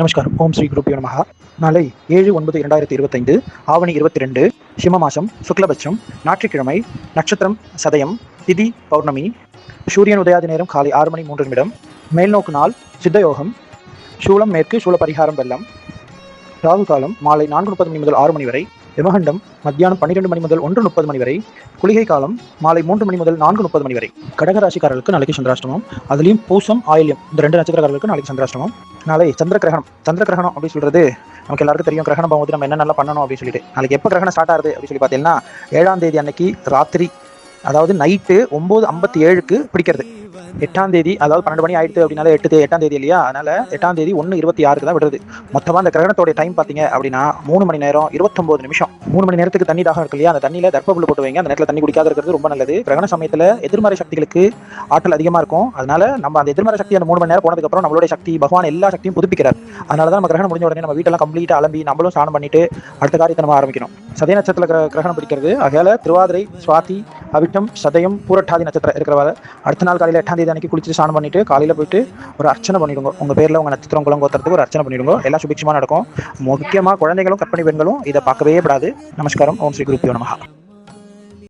நமஸ்காரம். ஓம் ஸ்ரீ குருப்பியோ நமகா நாளை ஏழு ஒன்பது இரண்டாயிரத்தி இருபத்தைந்து ஆவணி இருபத்தி ரெண்டு சிம்ம மாசம் சுக்லபட்சம் ஞாயிற்றுக்கிழமை நட்சத்திரம் சதயம் திதி பௌர்ணமி சூரியன் உதயாதி நேரம் காலை ஆறு மணி மூன்று நிமிடம். மேல்நோக்கு நாள் சித்தயோகம். சூளம் மேற்கு சூழ பரிகாரம் வெள்ளம். ராகு காலம் மாலை நான்கு முப்பது மணி முதல் ஆறு மணி வரை. விமகண்டம் மத்தியானம் பன்னிரெண்டு மணி முதல் ஒன்று முப்பது மணி வரை குளிகை காலம் மாலை மூன்று மணி முதல் நான்கு முப்பது மணி வரை. கடக ராசிக்காரர்களுக்கு நாளைக்கு சந்திராஷ்டமம். அதுலேயும் பூசம் ஆயில்யம் இந்த ரெண்டு நட்சத்திரக்காரர்களுக்கு நாளைக்கு சந்திராஷ்டமம். நாளை சந்திர கிரகணம். சந்திர கிரகணம் அப்படின்னு சொல்றது நமக்கு எல்லாருக்கும் தெரியும். கிரகணம் போகும்போது நம்ம என்ன நல்லா பண்ணணும் அப்படின்னு சொல்லிட்டு. நாளைக்கு எப்போ கிரகணம் ஸ்டார்ட் ஆகுது அப்படின்னு சொல்லி பார்த்தீங்கன்னா ஏழாம் தேதி அன்னைக்கு ராத்திரி அதாவது நைட்டு ஒம்பது ஐம்பத்தி ஏழுக்கு பிடிக்கிறது. எட்டாம் தேதி அதாவது பன்னெண்டு மணி ஆயிடுது அப்படின்னால எட்டு எட்டாம் தேதி இல்லையா? அதனால எட்டாம் தேதி ஒன்று இருபத்தி ஆறுக்கு தான் விடுறது. மொத்தமாக அந்த கிரகணத்தோட டைம் பார்த்தீங்க அப்படின்னா மூணு மணி நேரம் இருபத்தொம்பது நிமிஷம். மூணு மணி நேரத்துக்கு தண்ணி தாகம் இருக்கு இல்லையா? அந்த தண்ணியில் தர்ப்பப்புல் போட்டு வைங்க. அந்த நேரத்தில் தண்ணி குடிக்காத இருக்கிறது ரொம்ப நல்லது. கிரகண சமயத்தில் எதிர்மறை சக்திகளுக்கு ஆற்றல் அதிகமாக இருக்கும். அதனால நம்ம அந்த எதிர்மறை சக்தி அந்த மூணு மணி நேரம் போனதுக்கப்புறம் நம்மளுடைய சக்தி பகவான் எல்லா சக்தியும் புதுப்பிக்கிறார். அதனால தான் நம்ம கிரகணம் முடிஞ்ச உடனே நம்ம வீட்டெல்லாம் கம்ப்ளீட்டாக அலம்பி நம்மளும் ஸ்நானம் பண்ணிட்டு அடுத்த காரியத்தை நம்ம ஆரம்பிக்கணும். சதய நட்சத்திர கிர- கிரகணம் பிடிக்கிறது. அகையால திருவாதிரை சுவாதி அவிட்டம் சதயம் பூரட்டாதி நட்சத்திரம் இருக்கிறவாறு அடுத்த நாள் காலையில் எட்டாம் தேதி அன்னைக்கு குளிச்சு ஸ்நானம் பண்ணிட்டு காலையில் போயிட்டு ஒரு அர்ச்சனை பண்ணிடுங்க. உங்கள் பேரில் உங்கள் நட்சத்திரம் குளம் கோத்துறதுக்கு ஒரு அர்ச்சனை பண்ணிடுங்க. எல்லாம் சுபிக்ஷமா நடக்கும். முக்கியமாக குழந்தைகளும் கற்பனை பெண்களும் இதை பார்க்கவே கூடாது. நமஸ்காரம். ஓம் ஸ்ரீ குருப்பியோ நமகா